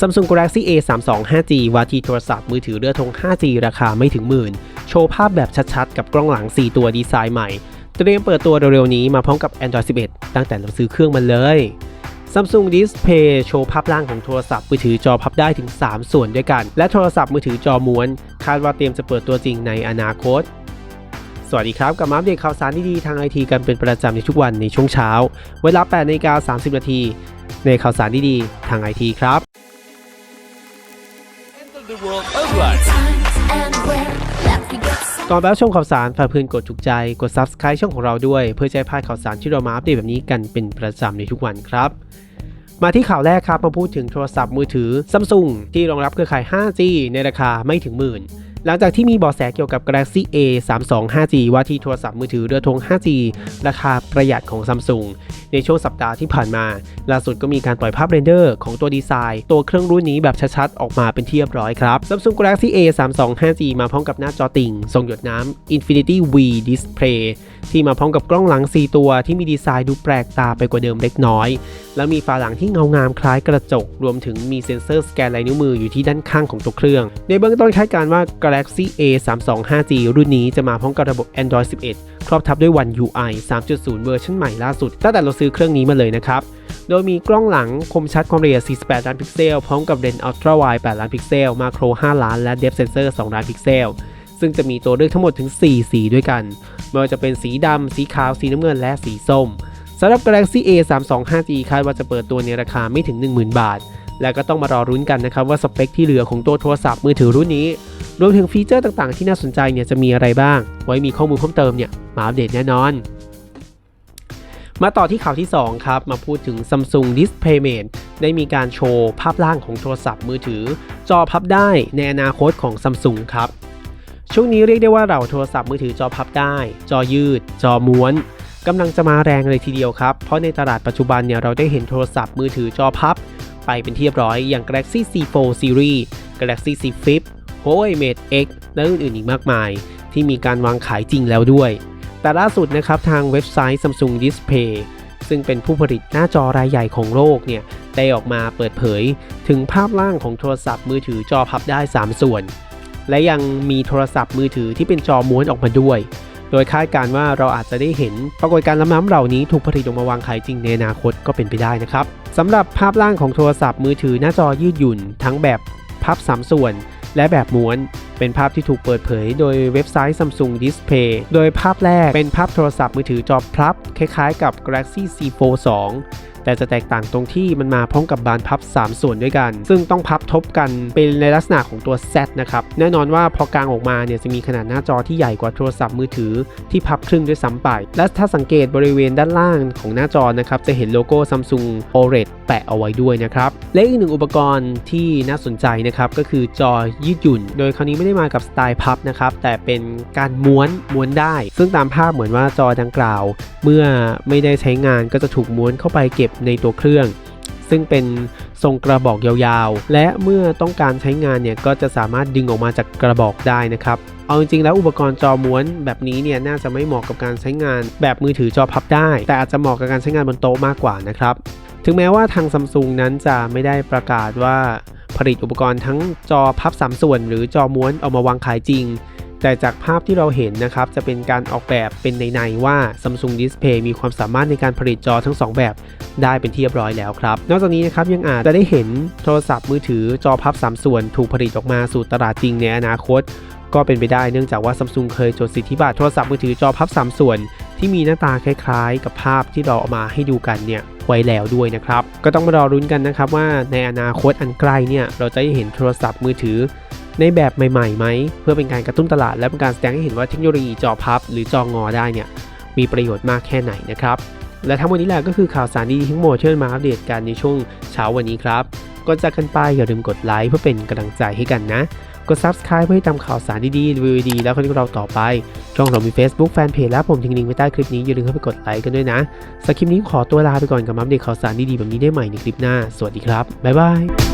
Samsung Galaxy A 3 2 5G วาทีโทรศัพท์มือถือเรือธง 5G ราคาไม่ถึงหมื่น โชว์ภาพแบบชัดๆ กับกล้องหลัง 4 ตัวดีไซน์ใหม่ เตรียมเปิดตัวเร็วๆนี้มาพร้อมกับ Android 11 ตั้งแต่เราซื้อเครื่องมันเลย Samsung Display โชว์ภาพล่างของโทรศัพท์มือถือจอพับได้ถึง 3 ส่วนด้วยกัน และโทรศัพท์มือถือจอม้วน คาดว่าเตรียมจะเปิดตัวจริงในอนาคตสวัสดีครับกับมาอัปเดตข่าวสารดีๆทางไอทีกันเป็นประจำในทุกวันในช่วงเช้า เวลา8นาฬิกา30 นาทีในข่าวสารดีๆทางไอทีครับ ก่อนไปรับชมข่าวสารฝากเพื่อนกดถูกใจ กด Subscribe ช่องของเราด้วย เพื่อจะได้พลาดข่าวสารที่เรามาอัปเดตแบบนี้กันเป็นประจำในทุกวันครับ มาที่ข่าวแรกครับมาพูดถึงโทรศัพท์มือถือ Samsung ที่รองรับเครือข่าย 5G ในราคาไม่ถึงหมื่น หลังจากที่มีเบาะแสเกี่ยวกับ Galaxy A 3 2 5G ว่าที่โทรศัพท์มือถือเรือธง 5G ราคาประหยัดของ Samsung ในช่วงสัปดาห์ที่ผ่านมา ล่าสุดก็มีการปล่อยภาพเรนเดอร์ของตัวดีไซน์ ตัวเครื่องรุ่นนี้แบบชัดๆ ออกมาเป็นที่เรียบร้อยครับ Samsung Galaxy A 3 2 5G มาพร้อมกับหน้าจอติ่งทรงหยดน้ำ Infinity V Display ที่มาพร้อมกับกล้องหลัง 4 ตัว ที่มีดีไซน์ดูแปลกตาไปกว่าเดิมเล็กน้อย และมีฝาหลังที่เงางามคล้ายกระจก รวมถึงมีเซ็นเซอร์สแกนลายนิ้วมืออยู่ที่ด้านข้างของตัวเครื่อง ในเบื้องต้นคาดการณ์ว่า Galaxy A 3 2 5G รุ่นนี้จะมาพร้อมกับระบบ Android 11 ครอบทับด้วย One UI 3.0 เวอร์ชันใหม่ล่าสุด ตั้งแต่เราซื้อเครื่องนี้มาเลยนะครับ โดยมีกล้องหลังคมชัดความละเอียด 48 ล้านพิกเซล พร้อมกับเลนส์ Ultra Wide 8 ล้านพิกเซล มาโคร 5 ล้าน และ Depth Sensor 2 ล้านพิกเซล ซึ่งจะมีตัวเลือกทั้งหมดถึง 4 สีด้วยกัน ไม่ว่าจะเป็นสีดำ สีขาว สีน้ำเงิน และสีส้มสำหรับ Galaxy A 3 2 5G คาดว่าจะเปิดตัวในราคาไม่ถึง 10,000 บาท และก็ต้องมารอรุ้นกันนะครับว่าสเปคที่เหลือของตัวโทรศัพท์มือถือรุ่นนี้ รวมถึงฟีเจอร์ต่างๆที่น่าสนใจเนี่ยจะมีอะไรบ้าง ไว้มีข้อมูลเพิ่มเติมเนี่ยมาอัปเดตแน่นอน มาต่อที่ข่าวที่ 2 ครับ มาพูดถึง Samsung DisplayMate ได้มีการโชว์ภาพล่างของโทรศัพท์มือถือ จอพับได้ในอนาคตของ Samsung ครับช่วงนี้เรียกได้ว่าเราโทรศัพท์มือถือจอพับได้ จอยืด จอม้วนกำลังจะมาแรงเลยทีเดียวครับ เพราะในตลาดปัจจุบันเนี่ยเราได้เห็นโทรศัพท์มือถือจอพับ ไปเป็นที่เรียบร้อยอย่าง Galaxy C4 Series Galaxy Z Flip Huawei Mate X และอื่นๆอีกมากมาย ที่มีการวางขายจริงแล้วด้วย แต่ล่าสุดนะครับทางเว็บไซต์ Samsung Display ซึ่งเป็นผู้ผลิตหน้าจอรายใหญ่ของโลกเนี่ยได้ออกมาเปิดเผย ถึงภาพล่างของโทรศัพท์มือถือจอพับได้ 3 ส่วน และยังมีโทรศัพท์มือถือที่เป็นจอม้วนออกมาด้วย ดยคาดการ์ว่าเราอาจจะได้เห็นปรากฏการณ์ล้ำๆเหล่านี้ถูกผลิตออกมาวางขายจริงในอนาคตก็เป็นไปได้นะครับสำหรับภาพล่างของโทรศัพท์มือถือหน้าจอยืดหยุ่น ทั้งแบบพับ 3 ส่วน และแบบม้วน เป็นภาพที่ถูกเปิดเผยโดยเว็บไซต์ Samsung Display โดยภาพแรกเป็นภาพโทรศัพท์มือถือจอพับ คล้ายๆกับ Galaxy C4 2 แต่จะแตกต่างตรงที่มันมาพร้อมกับบานพับ 3 ส่วนด้วยกัน ซึ่งต้องพับทบกันเป็นในลักษณะของตัว Z นะครับแน่นอนว่าพอกลางออกมาเนี่ยจะมีขนาดหน้าจอที่ใหญ่กว่าโทรศัพท์มือถือที่พับครึ่งด้วยซ้ำไป และถ้าสังเกตบริเวณด้านล่างของหน้าจอนะครับจะเห็นโลโก้ Samsung OLED แปะเอาไว้ด้วยนะครับและอีกหนึ่งอุปกรณ์ที่น่าสนใจนะครับก็คือจอยืดหยุ่น โดยคราวนี้ไม่ได้มากับสไตล์พับนะครับแต่เป็นการม้วนม้วนได้ ซึ่งตามภาพเหมือนว่าจอดังกล่าว เมื่อไม่ได้ใช้งานก็จะถูกม้วนเข้าไปเก็บในตัวเครื่อง ซึ่งเป็นทรงกระบอกยาวๆ และเมื่อต้องการใช้งานเนี่ยก็จะสามารถดึงออกมาจากกระบอกได้นะครับเอาจริงๆแล้วอุปกรณ์จอม้วนแบบนี้เนี่ยน่าจะไม่เหมาะกับการใช้งาน แบบมือถือจอพับได้ แต่อาจจะเหมาะกับการใช้งานบนโต๊ะมากกว่านะครับถึงแม้ว่าทางซัมซุงนั้นจะไม่ได้ประกาศว่าผลิตอุปกรณ์ทั้งจอพับ 3 ส่วน หรือจอม้วนเอามาวางขายจริง แต่จากภาพที่เราเห็นนะครับ จะเป็นการออกแบบเป็นในๆว่า Samsung Display มีความสามารถในการผลิตจอทั้ง 2 แบบได้เป็นที่เรียบร้อยแล้วครับ นอกจากนี้นะครับยังอาจจะได้เห็นโทรศัพท์มือถือจอพับ 3 ส่วน ถูกผลิตออกมาสู่ตลาดจริงในอนาคต ก็เป็นไปได้เนื่องจากว่า Samsung เคยจดสิทธิบัตรโทรศัพท์มือถือจอพับ 3 ส่วน ที่มีหน้าตาคล้ายๆ กับภาพที่เราเอามาให้ดูกันเนี่ยไว้แล้วด้วยนะครับ ก็ต้องมารอรุ้นกันนะครับว่าในอนาคตอันใกล้เนี่ยเราจะได้เห็นโทรศัพท์มือถือ ในแบบใหม่ๆไหม เพื่อเป็นการกระตุ้นตลาดและเป็นการแสดงให้เห็นว่าเทคโนโลยีจอพับ หรือจองอได้เนี่ยมีประโยชน์มากแค่ไหนนะครับ และทั้งหมดนี้แหละก็คือข่าวสารดีๆทั้งหมดที่มาอัปเดตกันในช่วงเช้าวันนี้ครับก่อนจากกันไปอย่าลืมกดไลค์เพื่อเป็นกำลังใจให้กันนะ กด Subscribe เพื่อให้ตามข่าวสารดีๆรีวิวดีๆแล้วคนที่เราต่อไป ช่องเรามี Facebook Fanpage และผมทิ้งลิงก์ไว้ใต้คลิปนี้อย่าลืมเข้าไปกดไลค์กันด้วยนะสำหรับคลิปนี้ขอตัวลาไปก่อนกับอัปเดตข่าวสารดีๆแบบนี้ได้ใหม่ในคลิปหน้า สวัสดีครับบ๊ายบาย